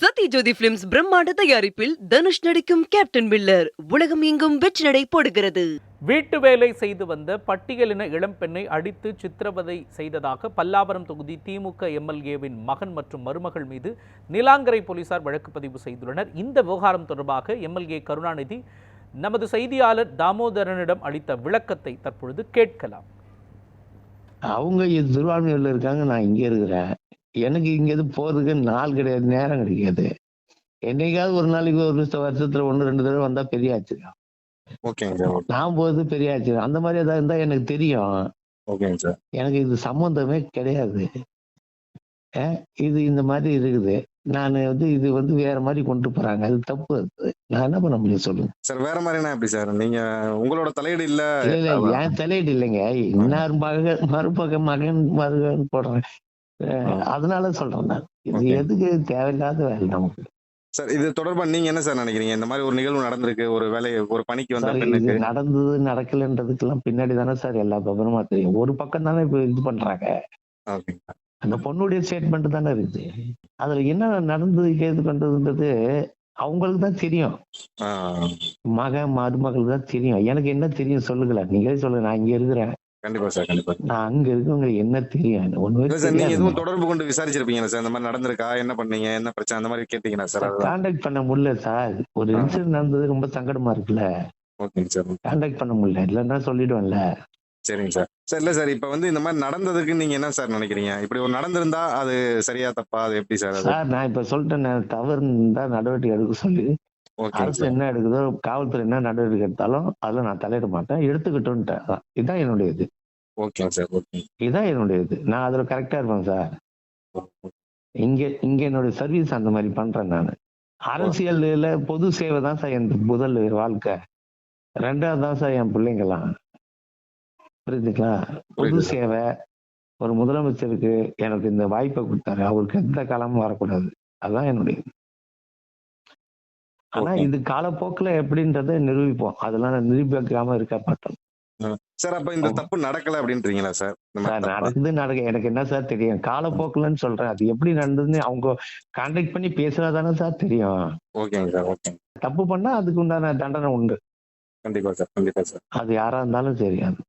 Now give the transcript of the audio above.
Sathyajothi films பிரம்மாண்ட தயாரிப்பில் தனுஷ் நடிக்கும் கேப்டன் மில்லர் உலகம் எங்கும் வெற்றி நடை போடுகிறது. வீட்டு வேலை செய்து வந்த பட்டியலின இளம்பெண்ணை அடித்து சித்திரவதை செய்ததாக பல்லாவரம் தொகுதி திமுக எம்எல்ஏவின் மகன் மற்றும் மருமகள் மீது நிலாங்கரை போலீசார் வழக்கு பதிவு செய்துள்ளனர். இந்த விவகாரம் தொடர்பாக எம்எல்ஏ கருணாநிதி நமது செய்தியாளர் தாமோதரனிடம் அளித்த விளக்கத்தை தற்பொழுது கேட்கலாம். அவங்க திருவான்மையூர்ல இருக்காங்க நான் இங்க இருக்கிறேன். எனக்கு இங்க இருந்து போறதுக்கு நாள் கிடையாது நேரம் கிடைக்காது. என்னைக்காவது ஒரு நாளைக்கு ஒரு வருஷ- வருஷத்துல ஒண்ணு ரெண்டு தடவை வந்தா பெரிய ஆச்சரியம். நான் போறது பெரிய ஆச்சரியம். அந்த மாதிரி ஏதாவது இருந்தா எனக்கு தெரியும். எனக்கு இது சம்பந்தமே கிடையாது. இது இந்த மாதிரி இருக்குது. நான் வந்து இது வந்து வேற மாதிரி கொண்டு போறாங்க. அது தப்பு அது. நான் என்ன பண்ண முடியும் சொல்லுங்க. சார் வேற மாதிரினா எப்படி சார்? நீங்க உங்களோட தலையீடு இல்ல. இல்ல என் தலையீடு இல்லைங்க. இன்னார் மகன் மருமக மகன் மருகன் போடுறேன். அதனால சொல்றேன் நான். இது. எதுக்கு தேவையில்லாத வேலை நமக்கு? சார் இது தொடர்பா நீங்க என்ன சார் நினைக்கிறீங்க? இந்த மாதிரி ஒரு நிகழ்வு நடந்திருக்கு ஒரு வேலை ஒரு பணிக்கு வந்த நடந்தது நடக்கலன்றதுக்கெல்லாம் பின்னாடி தானே சார் எல்லா விவரமா தெரியும். ஒரு பக்கம் தானே இப்ப இது பண்றாங்க. அந்த பொண்ணுடைய ஸ்டேட்மெண்ட் தானே இருக்குது. அதுல என்ன நடந்தது கேது பண்றதுன்றது அவங்களுக்கு தான் தெரியும். மகன் மருமகளுக்கு தான் தெரியும். எனக்கு என்ன தெரியும் சொல்லுங்களேன். நீங்களே சொல்லுங்க. நான் இங்க இருக்கிறேன். கண்டிப்பா சார் கண்டிப்பா. நான் அங்க இருக்கவங்க என்ன தெரியும் இல்ல சார் நீங்க எதுவும் தொடர்பு கொண்டு விசாரிச்சிருப்பீங்களா சார்? இந்த மாதிரி நடந்திருக்கா? என்ன பண்ணீங்க? என்ன பிரச்சனை? அந்த மாதிரி கேட்டீங்களா சார்? கான்டாக்ட் பண்ண முடியல சார். ஒரு. இன்சிடென்ட் நடந்தது ரொம்ப சங்கடமா இருக்குல்ல. ஓகேங்க சார் கான்டாக்ட் பண்ண முடியல. இல்லைன்னா சொல்லிடுவேன்ல. சரிங்க சார். சார் இல்ல சார் இப்ப வந்து இந்த மாதிரி நடந்ததுக்கு நீங்க என்ன சார் நினைக்கிறீங்க? இப்படி ஒரு நடந்திருந்தா அது சரியா தப்பா? அது எப்படி சார் அது? சார் நான் இப்ப சொல்லிட்டேன் தவறு இருந்தா நடவடிக்கை எடுக்க சொல்லி அரசு என்ன எடுக்குதோ காவல்துறை என்ன நடவடிக்கை எடுத்தாலும் அதுல நான் தலையிட மாட்டேன். எடுத்துக்கிட்டோன்ட்டேன். இதுதான் என்னுடைய இது. ஓகேங்க சார் ஓகே. இதுதான் என்னுடைய இது. நான் அதுல கரெக்டா இருப்பேன் சார். இங்க இங்க என்னுடைய சர்வீஸ் அந்த மாதிரி பண்றேன் நான். அரசியல்ல பொது சேவை தான் சார் என் முதல் வாழ்க்கை. ரெண்டாவது தான் சார் என் பிள்ளைங்கலாம் புரியுதுங்களா? பொது. சேவை ஒரு முதலமைச்சருக்கு எனக்கு இந்த வாய்ப்பை கொடுத்தாரு. அவருக்கு எந்த காலமும் வரக்கூடாது. அதான் என்னுடைய. ஆனா. இது காலப்போக்குல எப்படின்றத நிரூபிப்போம். அதெல்லாம் நிரூபிக்காம இருக்க மாட்டோம். சார் அப்ப இந்த தப்பு நடக்கல அப்படின்றீங்களா சார்? நடக்குது நடக்க. எனக்கு என்ன சார் தெரியும்? காலப்போக்குலன்னு சொல்றேன். அது எப்படி நடந்ததுன்னு அவங்க கான்டாக்ட் பண்ணி பேசுறாதானே சார் தெரியும். ஓகேங்க சார் ஓகேங்க. தப்பு பண்ணா அதுக்கு உண்டான தண்டனை உண்டு. கண்டிப்பா சார் கண்டிப்பா சார். அது யாரா இருந்தாலும் சரி அது.